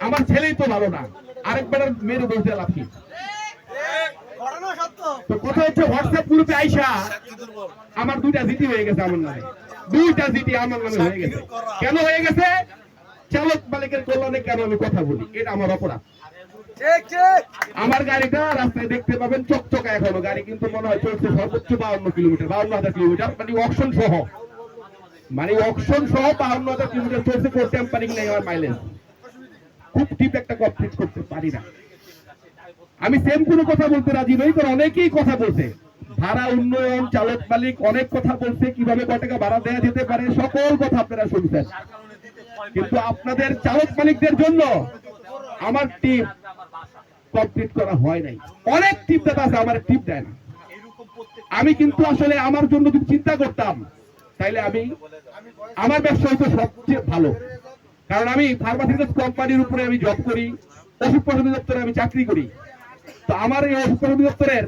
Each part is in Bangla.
আমার ছেলেই তো ভালো না। আরেকবার মেরে বসতে লাভ কি? কথা হচ্ছে হোয়াটসঅ্যাপ গ্রুপে আইসা আমার দুইটা জিটি হয়ে গেছে আমার নামে। দুইটা জিটি আমার নামে হয়ে গেছে। কেন হয়ে গেছে? চালক মালিকের কল্যাণে কেন আমি কথা বলি। এটা আমার অপরাধ। আমার গাড়িটা রাস্তায় দেখতে পাবেন চকচকা এখনও। গাড়ি কিন্তু মনে হয় চলছে সর্বোচ্চ বাউন্ন কিলোমিটার বাউন্ন হাজার কিলোমিটার মানে অকশন সহ। মানে অকশন সহ বাউন্ন হাজার কিলোমিটার চলছে কোন টেম্পারিং নেই আমার মাইলেজ খুব টিপ একটা কমপ্লিট করতে পারি না। আমি সেম কোনো কথা বলতে রাজি নই কারণ অনেকেই কথা বলছে। ভাড়া উন্নয়ন চালক মালিক অনেক কথা বলছে কীভাবে কয় টাকা ভাড়া দেওয়া যেতে পারে সকল কথা আপনারা শুনছেন। কিন্তু আপনাদের চালক মালিকদের জন্য আমার টিম কমপ্লিট করা হয় নাই। অনেক টিপ দাদা আছে, আমার টিপ দেয় না। আমি কিন্তু আসলে আমার জন্য যদি চিন্তা করতাম, তাইলে আমি আমার ব্যবসা হতো সবচেয়ে ভালো। কারণ আমি ফার্মাসিউটিক্যালস কোম্পানির উপরে আমি জব করি, ওষুধ প্রশাসন দপ্তরে আমি চাকরি করি। তো আমার এই ওষুধ প্রশাসন দপ্তরের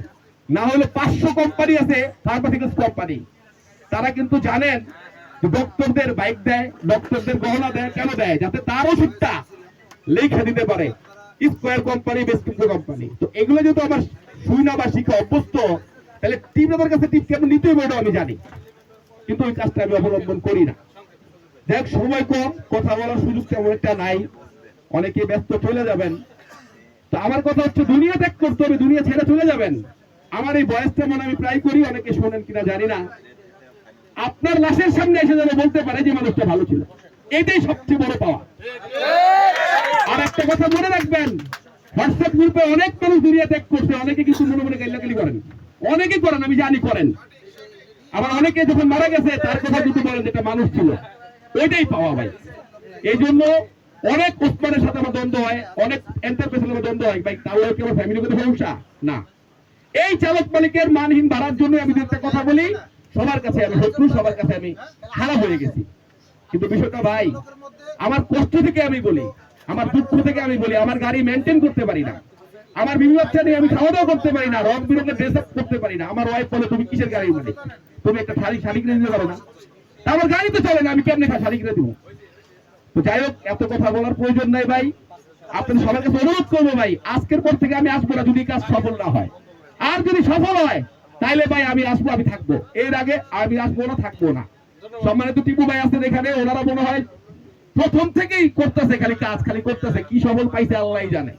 না হলে পাঁচশো কোম্পানি আছে ফার্মাসিউটিক্যালস কোম্পানি তারা কিন্তু জানেন ডক্টরদের বাইক দেয় ডক্টরদের গহনা দেয়, কেন দেয়? যাতে তার ওষুধটা লেখা দিতে পারে। স্কোয়ার কোম্পানি বেস্ট কোম্পানি তো এগুলো যেহেতু আমার শুই না বা শিখা অভ্যস্ত, তাহলে টিপ আমার কাছে টিপ কেমন নিতে হবে আমি জানি। কিন্তু ওই কাজটা আমি অবলম্বন করি না। দেখ সময় কম, কথা বলার সুযোগ তেমন একটা নাই। অনেকে ব্যস্ত চলে যাবেন। তো আমার কথা হচ্ছে, দুনিয়া ত্যাগ করতে হবে, দুনিয়া ছেড়ে চলে যাবেন। আমার এই বয়সটা মনে আমি প্রায় করি, অনেকে শোনেন কিনা জানি না। আপনার লাশের সামনে এসে যেন বলতে পারে যে মানুষটা ভালো ছিল। এটাই সবচেয়ে বড় পাওয়া। আর একটা কথা মনে রাখবেন হোয়াটসঅ্যাপ গ্রুপে অনেক মানুষ দুনিয়া ত্যাগ করছে, অনেকে কিন্তু মনে মনে গাইলাগালি করেন। অনেকে করেন, আমি জানি করেন। আবার অনেকে যখন মারা গেছে, তার কথা কিন্তু বলেন যেটা মানুষ ছিল। ওইটাই পাওয়া ভাই। এই জন্য অনেক ওসমানের সাথে আমার দ্বন্দ্ব হয়, অনেক এন্টারপ্রেসের সাথে দ্বন্দ্ব হয়। ভাই তাহলে কি আমার ফ্যামিলিগত সমস্যা না। এই চালক মালিকের মানহীন ভাড়ার জন্য আমি একটা কথা বলি। সবার কাছে আমি শত্রু, সবার কাছে আমি খারাপ হয়ে গেছি। কিন্তু বিষয়টা ভাই, আমার কষ্ট থেকে আমি বলি, আমার দুঃখ থেকে আমি বলি, আমার গাড়ি মেনটেন করতে পারি না। আমার বিবি নিয়ে আমি খাওয়া দাওয়া করতে পারি না, রং বিরঙের ড্রেস আপ করতে পারি না। আমার ওয়াইফ বলে, তুমি কিসের গাড়ি মালিক তুমি একটা শাড়ি শাড়ি কিনে দিতে পারো না? আমার গাড়ি তো চলে না, আমি কেমনে শাড়ি কিনে দিব? তো যাই হোক, এত কথা বলার প্রয়োজন নাই ভাই। আপনাদের সবার কাছে অনুরোধ করব ভাই, আজকের পর থেকে আমি আসব না যদি কাজ সফল না হয়। আর যদি সফল হয় তাইলে ভাই আমি আসব, আমি থাকব। এর আগে আমি আসব না, থাকব না। সম্মানিত টিপু ভাই আছেন এখানে, ওনারা মনে হয় প্রথম থেকেই করতেছে, খালি কাজ খালি করতেছে। কি সফল পাইছে আল্লাহ জানে।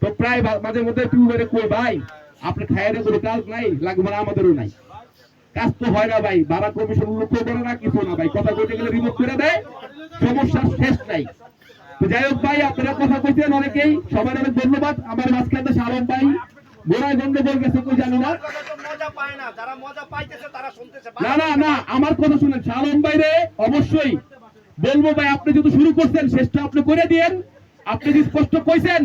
তো প্রায় মাঝে মধ্যে টিপু ভাই কই, ভাই আপনি খায়ের কোনো কাজ নাই, লাগবে না, আমাদেরও নাই। কাজ তো হয় না ভাই ভাড়া কমিশন উল্লেখ করে না, কিছু না ভাই। কথা কইতে গেলে রিমোট করে দেয় সমস্যার শেষ নাই। তো যাই হোক ভাই, আপনারা কথা কইছেন অনেকেই সবাই অনেক ধন্যবাদ। আমার মাঝখানে সালম ভাই গোড়ায় জানি না। না না না, আমার কথা শুনেন সালম ভাইরে অবশ্যই বলব ভাই, আপনি যদি শুরু করছেন, শেষটা আপনি করে দিয়েন। আপনি যদি স্পষ্ট কইছেন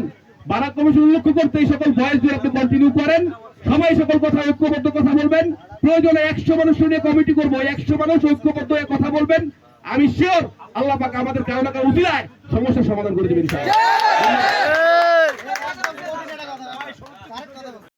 ভাড়া কমিশন লক্ষ্য করতে এই সকল ভয়েস দিয়ে আপনি কন্টিনিউ করেন, সবাই সকল কথা ঐক্যবদ্ধ কথা বলবেন। প্রয়োজনে একশো মানুষ নিয়ে কমিটি করব একশো মানুষ ঐক্যবদ্ধ হয়ে কথা বলবেন। আমি শিওর আল্লাহ পাক আমাদের কারও না কারও সমস্যার সমাধান করে দেবেন।